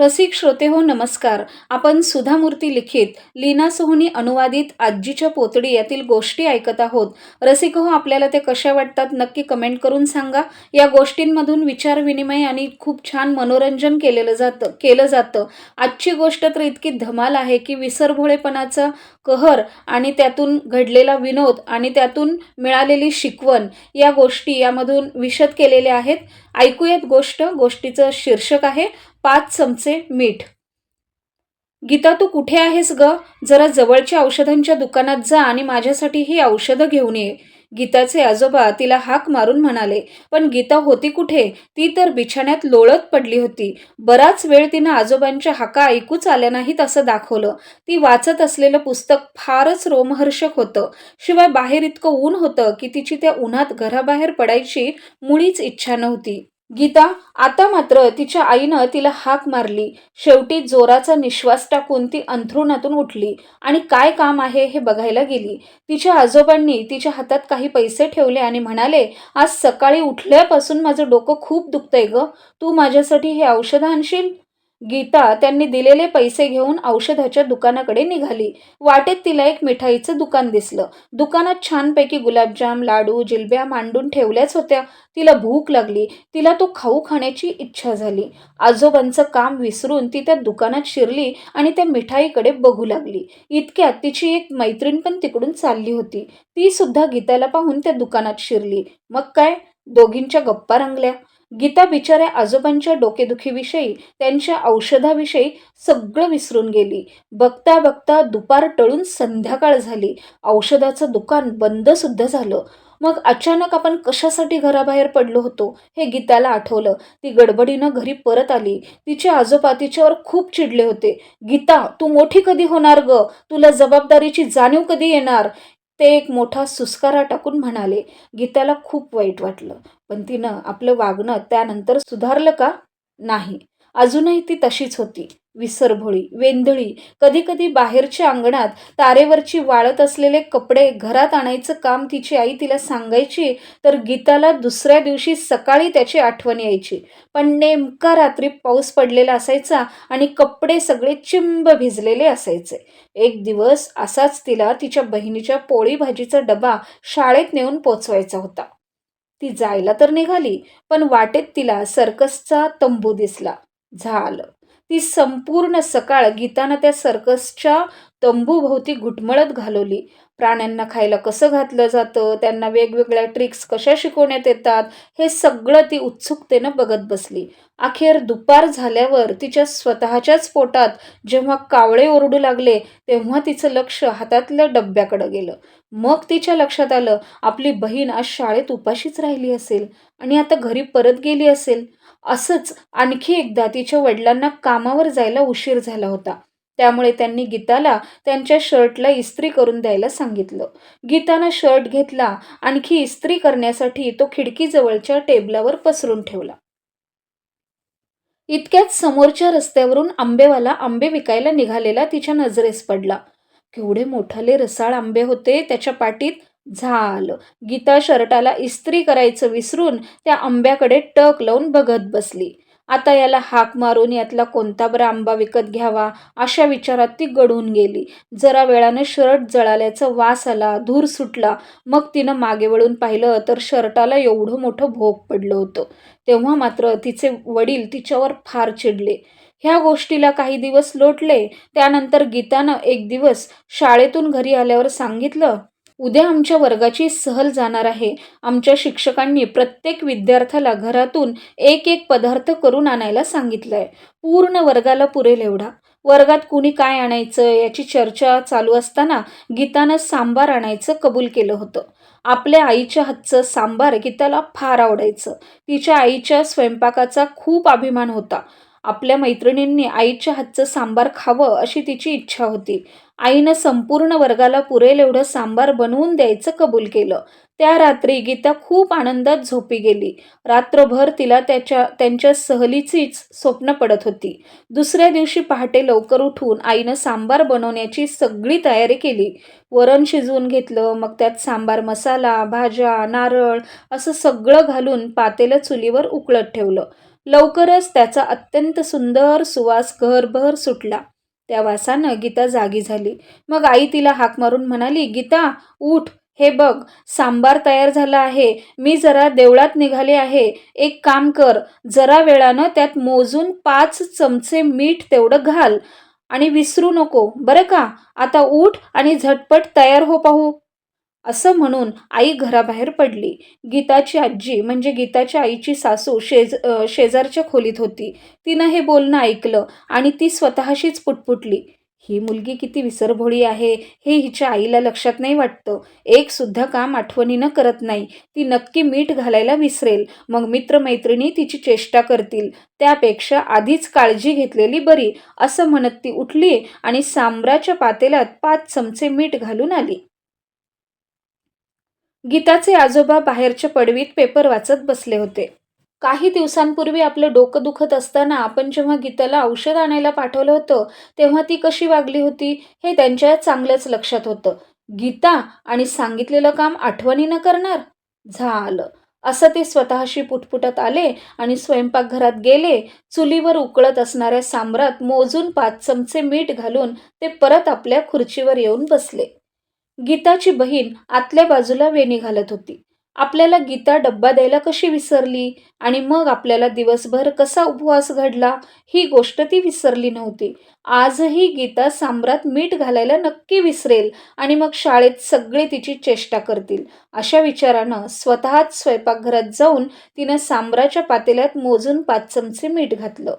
रसिक श्रोते हो नमस्कार. आपण सुधामूर्ती लिखित लीना सोहनी अनुवादित आजीच्या पोतडी यातील गोष्टी ऐकत आहोत. रसिक हो आपल्याला ते कशा वाटतात नक्की कमेंट करून सांगा. या गोष्टींमधून विचारविनिमय आणि खूप छान मनोरंजन केलेलं जातं केलं जातं. आजची गोष्ट तर इतकी धमाल आहे की विसरभोळेपणाचा कहर आणि त्यातून घडलेला विनोद आणि त्यातून मिळालेली शिकवण या गोष्टी यामधून विशद केलेल्या आहेत. ऐकूयात गोष्ट गोष्टीचं शीर्षक आहे पाच चमचे मीठ. गीता तू कुठे आहेस ग? जरा जवळच्या औषधांच्या दुकानात जा आणि माझ्यासाठी ही औषधं घेऊन ये. गीताचे आजोबा तिला हाक मारून म्हणाले पण गीता होती कुठे? ती तर बिछाण्यात लोळत पडली होती. बराच वेळ तिनं आजोबांच्या हाका ऐकूच आल्या नाहीत असं दाखवलं. ती वाचत असलेलं पुस्तक फारच रोमहर्षक होतं. शिवाय बाहेर इतकं ऊन होतं की तिची त्या उन्हात घराबाहेर पडायची मुळीच इच्छा नव्हती. गीता आता मात्र तिच्या आईनं तिला हाक मारली. शेवटी जोराचा निश्वास टाकून ती अंथरुणातून उठली आणि काय काम आहे हे बघायला गेली. तिच्या आजोबांनी तिच्या हातात काही पैसे ठेवले आणि म्हणाले आज सकाळी उठल्यापासून माझं डोकं खूप दुखतंय ग. तू माझ्यासाठी हे औषध आणशील? गीता त्यांनी दिलेले पैसे घेऊन औषधाच्या दुकानाकडे निघाली. वाटेत तिला एक मिठाईचं दुकान दिसलं. दुकानात छानपैकी गुलाबजाम लाडू जिलब्या मांडून ठेवल्याच होत्या. तिला भूक लागली. तिला तो खाऊ खाण्याची इच्छा झाली. आजोबांचं काम विसरून ती त्या दुकानात शिरली आणि त्या मिठाईकडे बघू लागली. इतक्यात तिची एक मैत्रीण पण तिकडून चालली होती. ती सुद्धा गीताला पाहून त्या दुकानात शिरली. मग काय? दोघींच्या गप्पा रंगल्या. गीता बिचाऱ्या आजोबांच्या डोकेदुखीविषयी त्यांच्या औषधाविषयी सगळं विसरून गेली. बघता बघता दुपार टळून संध्याकाळ झाली. औषधाचं दुकान बंद सुद्धा झालं. मग अचानक आपण कशासाठी घराबाहेर पडलो होतो हे गीताला आठवलं. ती गडबडीनं घरी परत आली. तिचे आजोबा तिच्यावर खूप चिडले होते. गीता तू मोठी कधी होणार ग? तुला जबाबदारीची जाणीव कधी येणार? ते एक मोठा सुस्कारा टाकून म्हणाले गीताला खूप वाईट वाटलं. पण तिनं आपलं वागणं त्यानंतर सुधारलं का? नाही. अजूनही ती तशीच होती. विसरभोळी वेंधळी. कधीकधी बाहेरच्या अंगणात तारेवरची वाळत असलेले कपडे घरात आणायचं काम तिची आई तिला सांगायची तर गीताला दुसऱ्या दिवशी सकाळी त्याची आठवण यायची. पण नेमका रात्री पाऊस पडलेला असायचा आणि कपडे सगळे चिंब भिजलेले असायचे. एक दिवस असाच तिला तिच्या बहिणीच्या पोळी भाजीचा डबा शाळेत नेऊन पोचवायचा होता. ती जायला तर निघाली पण वाटेत तिला सर्कसचा तंबू दिसला. झालं. ती संपूर्ण सकाळ गीतानं त्या सर्कसच्या तंबूभोवती घुटमळत घालवली. प्राण्यांना खायला कसं घातलं जातं? त्यांना वेगवेगळ्या ट्रिक्स कशा शिकवण्यात येतात? हे सगळं ती उत्सुकतेनं बघत बसली. अखेर दुपार झाल्यावर तिच्या स्वतःच्याच पोटात जेव्हा कावळे ओरडू लागले तेव्हा तिचं लक्ष हातातल्या डब्याकडं गेलं. मग तिच्या लक्षात आलं आपली बहीण आज शाळेत उपाशीच राहिली असेल आणि आता घरी परत गेली असेल. असंच आणखी एकदा तिच्या वडिलांना कामावर जायला उशीर झाला होता. त्यामुळे त्यांनी गीताला त्यांच्या शर्टला इस्त्री करून द्यायला सांगितलं. गीतानं शर्ट घेतला आणखी इस्त्री करण्यासाठी तो खिडकीजवळच्या टेबलावर पसरून ठेवला. इतक्यात समोरच्या रस्त्यावरून आंबेवाला आंबे विकायला निघालेला तिच्या नजरेस पडला. केवढे मोठाले रसाळ आंबे होते त्याच्या पाठीत झालं. गीता शर्टाला इस्त्री करायचं विसरून त्या आंब्याकडे टक लावून बघत बसली. आता याला हाक मारून यातला कोणता बरा आंबा विकत घ्यावा अशा विचारात ती गढून गेली. जरा वेळानं शर्ट जळाल्याचा वास आला धूर सुटला. मग तिनं मागे वळून पाहिलं तर शर्टाला एवढं मोठं भोग पडलं होतं. तेव्हा मात्र तिचे वडील तिच्यावर फार चिडले. ह्या गोष्टीला काही दिवस लोटले. त्यानंतर गीतानं एक दिवस शाळेतून घरी आल्यावर सांगितलं उद्या आमच्या वर्गाची सहल जाणार आहे. आमच्या शिक्षकांनी प्रत्येक विद्यार्थ्याला घरातून एक एक पदार्थ करून आणायला सांगितलंय. पूर्ण वर्गाला पुरेल एवढा. वर्गात कुणी काय आणायचं याची चर्चा चालू असताना गीतानं सांबार आणायचं कबूल केलं होतं. आपल्या आईच्या हातचं सांबार गीताला फार आवडायचं. तिच्या आईच्या स्वयंपाकाचा खूप अभिमान होता. आपल्या मैत्रिणींनी आईच्या हातचं सांबार खावं अशी तिची इच्छा होती. आईनं संपूर्ण वर्गाला पुरेल एवढं सांबार बनवून द्यायचं कबूल केलं. त्या रात्री गीता खूप आनंदात झोपी गेली. रात्रभर तिला त्याच्या त्यांच्या सहलीचीच स्वप्न पडत होती. दुसऱ्या दिवशी पहाटे लवकर उठून आईनं सांबार बनवण्याची सगळी तयारी केली. वरण शिजवून घेतलं मग त्यात सांबार मसाला भाज्या नारळ असं सगळं घालून पातेलं चुलीवर उकळत ठेवलं. लवकरच त्याचा अत्यंत सुंदर सुवास घरभर सुटला. त्या वासानं गीता जागी झाली. मग आई तिला हाक मारून म्हणाली गीता उठ. हे बघ सांबार तयार झाला आहे. मी जरा देवळात निघाले आहे. एक काम कर. जरा वेळानं त्यात मोजून पाच चमचे मीठ तेवढं घाल आणि विसरू नको. बरं का? आता उठ आणि झटपट तयार हो पाहू. असं म्हणून आई घराबाहेर पडली. गीताची आजी म्हणजे गीताच्या आईची सासू शेज शेजारच्या खोलीत होती. तिनं हे बोलणं ऐकलं आणि ती स्वतःशीच पुटपुटली. ही मुलगी किती विसरभोळी आहे हे हिच्या आईला लक्षात नाही वाटतं. एक सुद्धा काम आठवणीनं करत नाही. ती नक्की मीठ घालायला विसरेल. मग मित्रमैत्रिणी तिची चेष्टा करतील. त्यापेक्षा आधीच काळजी घेतलेली बरी असं म्हणत ती उठली आणि सांबराच्या पातेल्यात पाच चमचे मीठ घालून आली. गीताचे आजोबा बाहेरच्या पडवीत पेपर वाचत बसले होते. काही दिवसांपूर्वी आपलं डोकं दुखत असताना आपण जेव्हा गीताला औषध आणायला पाठवलं होतं तेव्हा ती कशी वागली होती हे त्यांच्या चांगलंच लक्षात होतं. गीता आणि सांगितलेलं काम आठवणीनं करणार? झालं. असं ते स्वतःशी पुटपुटत आले आणि स्वयंपाकघरात गेले चुलीवर उकळत असणाऱ्या सांबरात मोजून पाच चमचे मीठ घालून ते परत आपल्या खुर्चीवर येऊन बसले. गीताची बहीण आतल्या बाजूला वेणी घालत होती. आपल्याला गीता डब्बा द्यायला कशी विसरली? आणि मग आपल्याला दिवसभर कसा उपवास घडला? ही गोष्ट ती विसरली नव्हती. आजही गीता सांबरात मीठ घालायला नक्की विसरेल आणि मग शाळेत सगळे तिची चेष्टा करतील. अशा विचारानं स्वतःच स्वयंपाकघरात जाऊन तिनं सांबराच्या पातेल्यात मोजून पाच चमचे मीठ घातलं.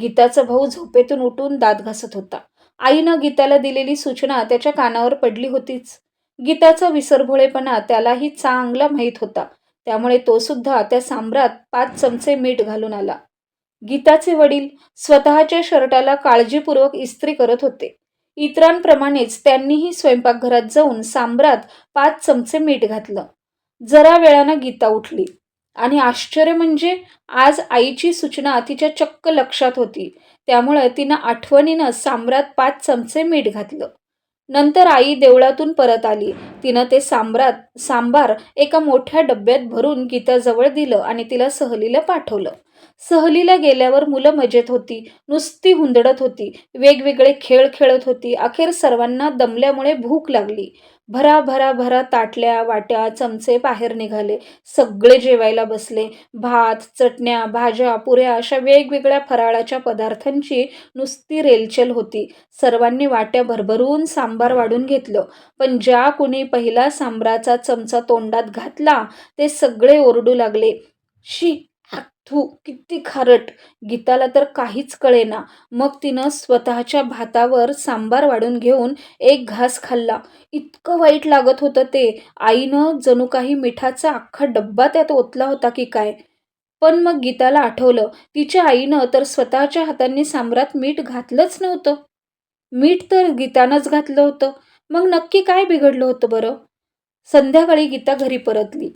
गीताचा भाऊ झोपेतून उठून दात घासत होता. आईनं गीताला दिलेली सूचना त्याच्या कानावर पडली होतीच. गीताचा विसरभोळेपणा त्यालाही चांगला माहीत होता. त्यामुळे तो सुद्धा त्या सांबरात पाच चमचे मीठ घालून आला. गीताचे वडील स्वतःच्या शर्टाला काळजीपूर्वक इस्त्री करत होते. इतरांप्रमाणेच त्यांनीही स्वयंपाकघरात जाऊन सांबरात पाच चमचे मीठ घातलं. जरा वेळानं गीता उठली. आणि आश्चर्य म्हणजे आज आईची सूचना तिच्या चक्क लक्षात होती. त्यामुळं तिनं आठवणीनं सांबरात पाच चमचे मीठ घातलं. नंतर आई देवळातून परत आली. तिनं ते सांबरात सांबार एका मोठ्या डब्यात भरून गीताजवळ दिलं आणि तिला सहलीला पाठवलं. सहलीला गेल्यावर मुलं मजेत होती नुसती हुंदडत होती वेगवेगळे खेळ खेळत होती अखेर सर्वांना दमल्यामुळे भूक लागली. भरा भरा भरा ताटल्या वाट्या चमचे बाहेर निघाले. सगळे जेवायला बसले. भात चटण्या भाज्या पुऱ्या अशा वेगवेगळ्या फराळाच्या पदार्थांची नुसती रेलचेल होती. सर्वांनी वाट्या भरभरून सांबार वाढून घेतलं. पण ज्या कुणी पहिला सांबराचा चमचा तोंडात घातला ते सगळे ओरडू लागले. शी थू किती खारट. गीताला तर काहीच कळेना. मग तिनं स्वतःच्या भातावर सांबार वाढून घेऊन एक घास खाल्ला. इतकं वाईट लागत होतं ते. आईनं जणू काही मिठाचा अख्खा डब्बा त्यात ओतला होता की काय? पण मग गीताला आठवलं तिच्या आईनं तर स्वतःच्या हातांनी सांबरात मीठ घातलंच नव्हतं. मीठ तर गीतानंच घातलं होतं. मग नक्की काय बिघडलं होतं बरं? संध्याकाळी गीता घरी परतली.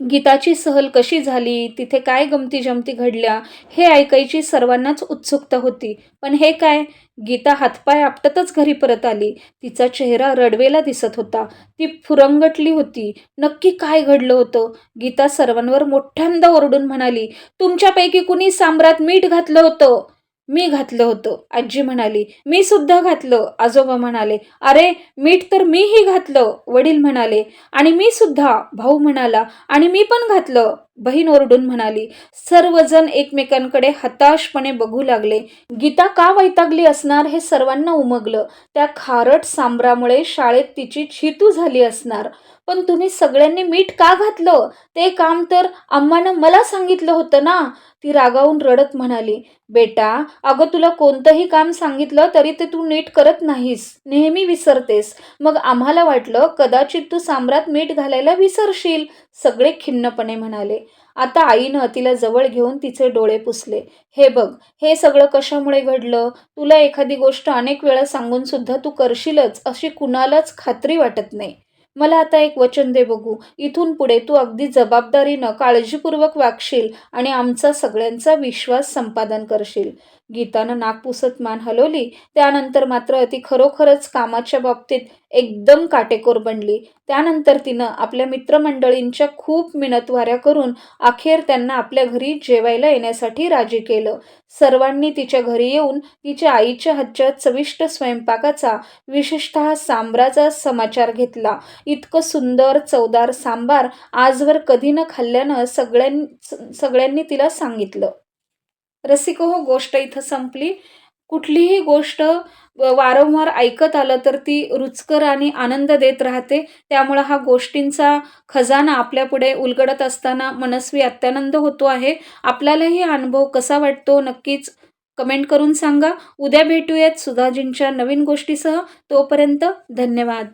गीताची सहल कशी झाली? तिथे काय गमती जमती घडल्या? हे ऐकायची सर्वांनाच उत्सुकता होती. पण हे काय? गीता हातपाय आपटतच घरी परत आली. तिचा चेहरा रडवेला दिसत होता. ती फुरंगटली होती. नक्की काय घडलं होतं? गीता सर्वांवर मोठ्यांदा ओरडून म्हणाली तुमच्यापैकी कुणी सांबरात मीठ घातलं होतं? मी घातलं होतं. आजी म्हणाली मी सुद्धा घातलं. आजोबा म्हणाले अरे मीठ तर मीही घातलं. वडील म्हणाले आणि मी सुद्धा. भाऊ म्हणाला आणि मी पण घातलं. बहीण ओरडून म्हणाली सर्वजण एकमेकांकडे हताशपणे बघू लागले. गीता का वैतागली असणार हे सर्वांना उमगलं. त्या खारट सांबरामुळे शाळेत तिची छितू झाली असणार. पण तुम्ही सगळ्यांनी मीठ का घातलं? ते काम तर अम्मानं मला सांगितलं होतं ना. ती रागावून रडत म्हणाली बेटा अगं तुला कोणतंही काम सांगितलं तरी ते तू नीट करत नाहीस. नेहमी विसरतेस. मग आम्हाला वाटलं कदाचित तू सांबरात मीठ घालायला विसरशील. सगळे खिन्नपणे म्हणाले. आता आईनं तिला जवळ घेऊन तिचे डोळे पुसले. हे बघ हे सगळं कशामुळे घडलं? तुला एखादी गोष्ट अनेक वेळा सांगून सुद्धा तू करशीलच अशी कुणालाच खात्री वाटत नाही. मला आता एक वचन दे बघू. इथून पुढे तू अगदी जबाबदारीनं काळजीपूर्वक वागशील आणि आमचा सगळ्यांचा विश्वास संपादन करशील. गीतानं नागपुसत मान हलवली. त्यानंतर मात्र ती खरोखरच कामाच्या बाबतीत एकदम काटेकोर बनली. त्यानंतर तिनं आपल्या मित्रमंडळींच्या खूप मिनतवाऱ्या करून अखेर त्यांना आपल्या घरी जेवायला येण्यासाठी राजी केलं. सर्वांनी तिच्या घरी येऊन तिच्या आईच्या हातच्या चविष्ट स्वयंपाकाचा विशेषतः सांबाराचा समाचार घेतला. इतकं सुंदर चवदार सांबार आजवर कधी न खाल्ल्यानं सगळ्यां सगळ्यांनी तिला सांगितलं. रसिको हो गोष्ट इथं संपली. कुठलीही गोष्ट वारंवार ऐकत आलं तर ती रुचकर आणि आनंद देत राहते. त्यामुळं हा गोष्टींचा खजाना आपल्यापुढे उलगडत असताना मनस्वी अत्यानंद होतो आहे. आपल्यालाही अनुभव कसा वाटतो नक्कीच कमेंट करून सांगा. उद्या भेटूयात सुधाजींच्या नवीन गोष्टीसह. तोपर्यंत धन्यवाद.